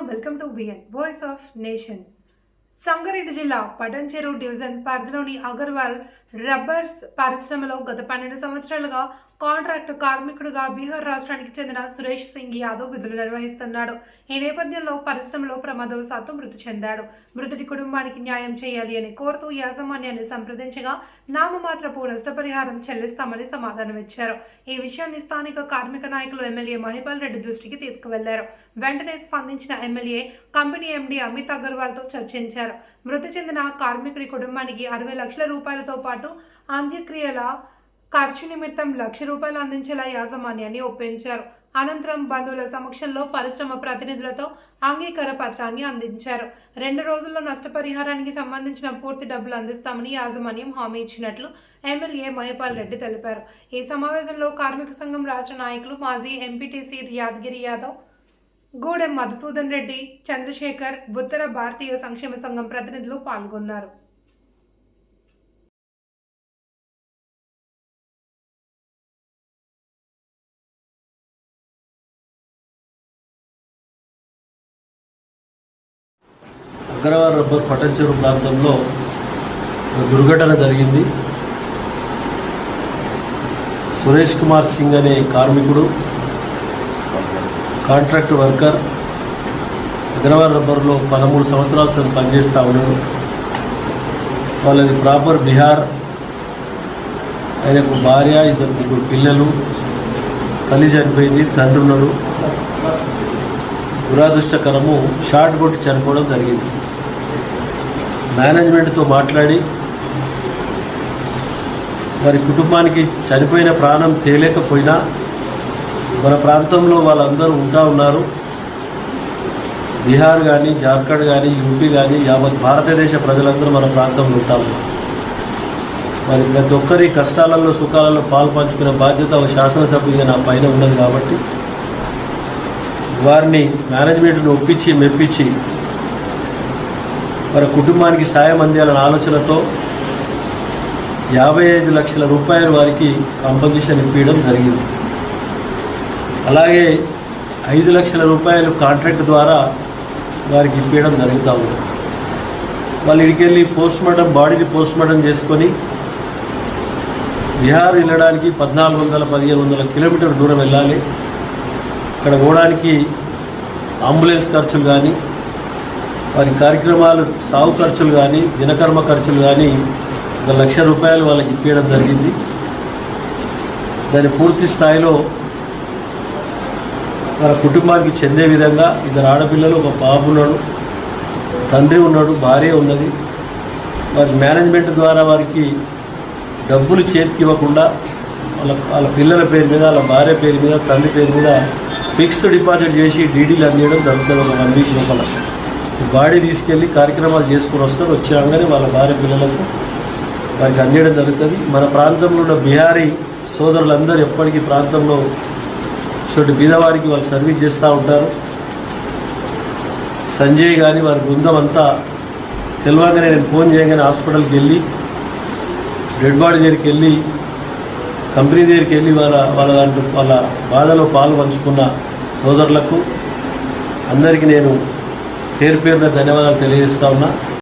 Welcome to BN voice of nation. Sangareddy జిల్లా Patancheru division పరిధిలోని Agarwal rubbers పరిశ్రమలో గత పన్నెండు సంవత్సరాలుగా కాంట్రాక్ట్ కార్మికుడుగా బీహార్ రాష్ట్రానికి చెందిన సురేష్ సింగ్ యాదవ్ విధులు నిర్వహిస్తున్నాడు. ఈ నేపథ్యంలో పరిశ్రమలో ప్రమాదవశాత్తు మృతి చెందాడు. మృతుడి కుటుంబానికి న్యాయం చేయాలి అని కోరుతూ యాజమాన్యాన్ని సంప్రదించగా నామమాత్రపు నష్టపరిహారం చెల్లిస్తామని సమాధానం ఇచ్చారు ఈ విషయాన్ని స్థానిక కార్మిక నాయకులు ఎమ్మెల్యే మహిపాల్ రెడ్డి దృష్టికి తీసుకువెళ్ళారు. వెంటనే స్పందించిన ఎమ్మెల్యే కంపెనీ ఎండీ అమిత్ అగర్వాల్తో చర్చించారు. మృతి చెందిన కార్మికుడి కుటుంబానికి అరవై లక్షల రూపాయలతో పాటు అంత్యక్రియల ఖర్చు నిమిత్తం లక్ష రూపాయలు అందించేలా యాజమాన్యాన్ని ఒప్పించారు. అనంతరం బంధువుల సమక్షంలో పరిశ్రమ ప్రతినిధులతో అంగీకార పత్రాన్ని అందించారు. రెండు రోజుల్లో నష్టపరిహారానికి సంబంధించిన పూర్తి డబ్బులు అందిస్తామని యాజమాన్యం హామీ ఇచ్చినట్లు ఎమ్మెల్యే మహిపాల్ రెడ్డి తెలిపారు. ఈ సమావేశంలో కార్మిక సంఘం రాష్ట్ర నాయకులు మాజీ ఎంపీటీసీ యాదగిరి యాదవ్ గూడెం మధుసూదన్ రెడ్డి చంద్రశేఖర్ ఉత్తర భారతీయ సంక్షేమ సంఘం ప్రతినిధులు పాల్గొన్నారు. అగ్రవాల్ రబ్బర్ పటంచెరు ప్రాంతంలో దుర్ఘటన జరిగింది. సురేష్ కుమార్ సింగ్ అనే కార్మికుడు కాంట్రాక్ట్ వర్కర్ అగ్రవాల్ రబ్బర్లో పదమూడు సంవత్సరాల సార్ పనిచేస్తూ ఉన్నాడు. వాళ్ళది ప్రాపర్ బీహార్. ఆయనకు భార్య ఇద్దరు ముగ్గురు పిల్లలు తల్లి చనిపోయింది తండ్రి దురాదృష్టకరము షార్ట్ కొట్టి చనిపోవడం జరిగింది. మేనేజ్మెంట్తో మాట్లాడి వారి కుటుంబానికి చనిపోయిన ప్రాణం తేలేకపోయినా మన ప్రాంతంలో వాళ్ళందరూ ఉంటా ఉన్నారు. బీహార్ కానీ జార్ఖండ్ కానీ యూపీ కానీ యావత్ భారతదేశ ప్రజలందరూ మన ప్రాంతంలో ఉంటా మరి ప్రతి ఒక్కరి కష్టాలలో సుఖాలలో పాలు పంచుకునే బాధ్యత ఒక శాసనసభ్యుడిగా నా పైన ఉన్నది కాబట్టి వారిని మేనేజ్మెంట్ను ఒప్పించి మెప్పించి వారి కుటుంబానికి సాయం అందేయాలన్న ఆలోచనతో యాభై ఐదు లక్షల రూపాయలు వారికి కాంపన్సేషన్ ఇప్పించడం జరిగింది. అలాగే ఐదు లక్షల రూపాయలు కాంట్రాక్ట్ ద్వారా వారికి ఇప్పించడం జరుగుతూ ఉంది. వాళ్ళు ఇడికెళ్ళి పోస్ట్ మార్టం బాడీని పోస్ట్ మార్టం చేసుకొని బీహార్ వెళ్ళడానికి పద్నాలుగు వందల పదిహేను వందల కిలోమీటర్ దూరం వెళ్ళాలి. అక్కడ పోవడానికి అంబులెన్స్ ఖర్చులు కానీ వారి కార్యక్రమాలు సాగు ఖర్చులు కానీ దినకర్మ ఖర్చులు కానీ ఒక లక్ష రూపాయలు వాళ్ళకి ఇప్పించడం జరిగింది. దాని పూర్తి స్థాయిలో వాళ్ళ కుటుంబానికి చెందే విధంగా ఇద్దరు ఆడపిల్లలు ఒక బాబు ఉన్నాడు తండ్రి ఉన్నాడు భార్య ఉన్నది. వారి మేనేజ్మెంట్ ద్వారా వారికి డబ్బులు చేతికి ఇవ్వకుండా వాళ్ళ వాళ్ళ పిల్లల పేరు మీద వాళ్ళ భార్య పేరు మీద తండ్రి పేరు మీద ఫిక్స్డ్ డిపాజిట్ చేసి డీడీలు అందించడం జరుగుతుంది ఒక వన్ వీక్ లోపల. బాడీ తీసుకెళ్ళి కార్యక్రమాలు చేసుకుని వస్తారు. వచ్చాగానే వాళ్ళ భార్య పిల్లలకు వారికి అందేయడం జరుగుతుంది. మన ప్రాంతంలో ఉన్న బీహారీ సోదరులందరూ ఎప్పటికీ ప్రాంతంలో చోటు బీదవారికి వాళ్ళు సర్వీస్ చేస్తూ ఉంటారు. సంజయ్ కానీ వారి బృందం అంతా తెలియగానే నేను ఫోన్ చేయగానే హాస్పిటల్కి వెళ్ళి డెడ్ బాడీ దగ్గరికి వెళ్ళి కంపెనీ దగ్గరికి వెళ్ళి వాళ్ళ వాళ్ళ దాంట్లో వాళ్ళ బాధలో పాలు పంచుకున్న సోదరులకు అందరికీ నేను పేరు పేరున ధన్యవాదాలు తెలియజేస్తా ఉన్నా.